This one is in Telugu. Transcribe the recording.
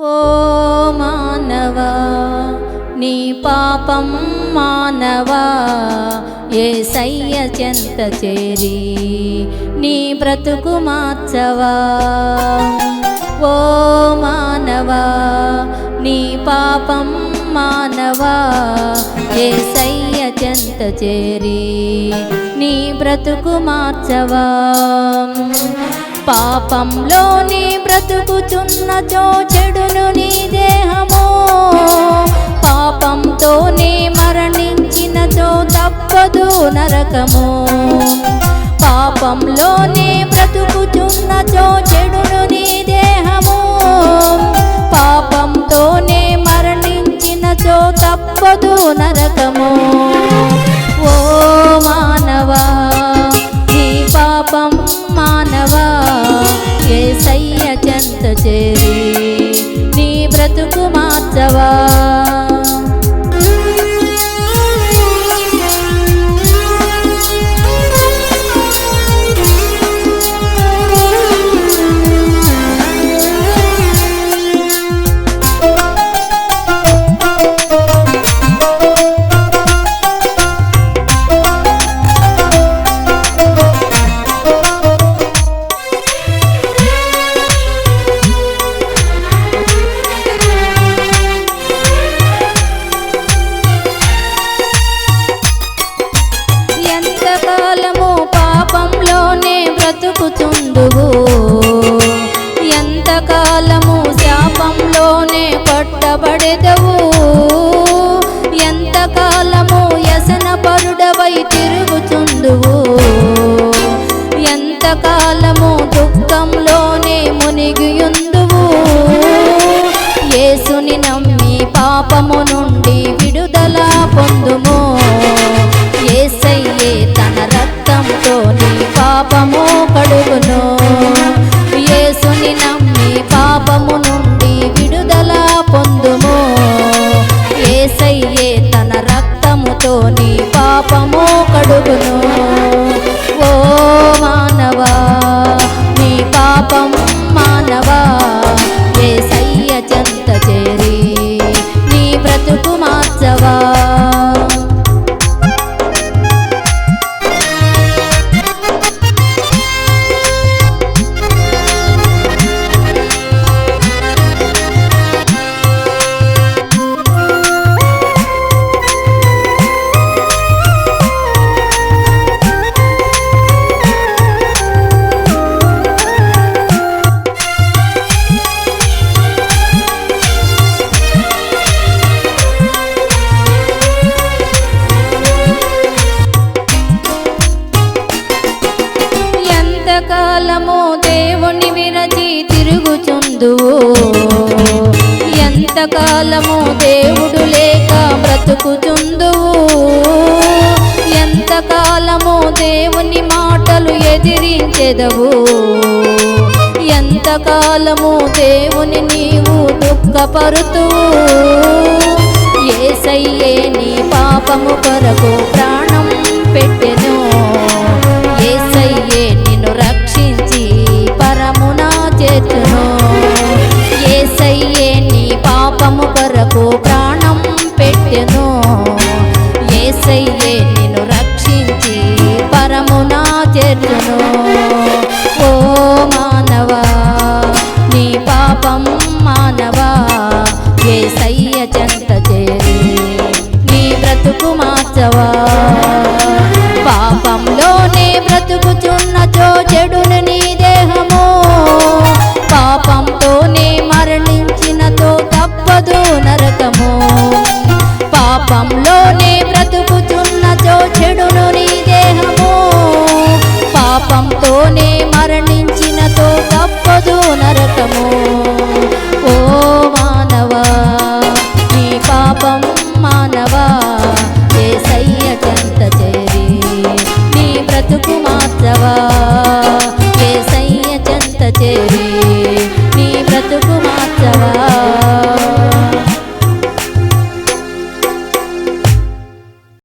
ఓ మానవా నీ పాపం మానవా ఏ సయ్య చెంత చేరి నీ బ్రతుకు మార్చవా? ఓ మానవా నీ పాపం మానవా ఏ సయ్య చెంత చేరి నీ బ్రతుకు మార్చవా? పాపంలో నీ బ్రతుకుచున్నచో చెడును నీ దేహము. పాపంతో నీ మరణించినచో తప్పదు నరకము. పాపంలో నీ బ్రతుకుచున్నచో చెడును నీ దేహము. పాపంతో నీ మరణించినచో తప్పదు నరకము. ఓ మానవా నీ పాపం మానవా? చెంత చేరి నీ బ్రతుకు మార్చవా? పాపంలోనే ఎంతకాలము శాపంలోనే పట్టబడెదవు? ఎంతకాలము యసన పరుడవై తిరుగుచుందువు ఎంతకాలము దుఃఖంలోనే మునిగియుందువు యేసుని నమ్మి పాపము నుండి విడుదల పొందుము. ఏసయ్యేత కాలము దేవుని విరచి తిరుగుచుందువు. ఎంతకాలము దేవుడు లేక బ్రతుకుచుందువు. ఎంతకాలము దేవుని మాటలు ఎదిరించెదవు. ఎంతకాలము దేవుని నీవు దుఃఖపరుతువు. ఏసయ్యే నీ పాపము కొరకు ప్రాణం పెట్టి ప్రాణం పెట్టెను. ఏసయ్యే నిన్ను రక్షించి పరమున చేతును ఓ మానవా నీ పాపం మానవా. ఏసయ్య చెంత చేరి నీ బ్రతుకు మార్చవా. పాపంతోనే మరణించినతో తప్పదు నరకము. ఓ మానవా నీ పాపం మానవా ఏ సయ్యకంత చేరి నీ బ్రతుకు మాత్రవా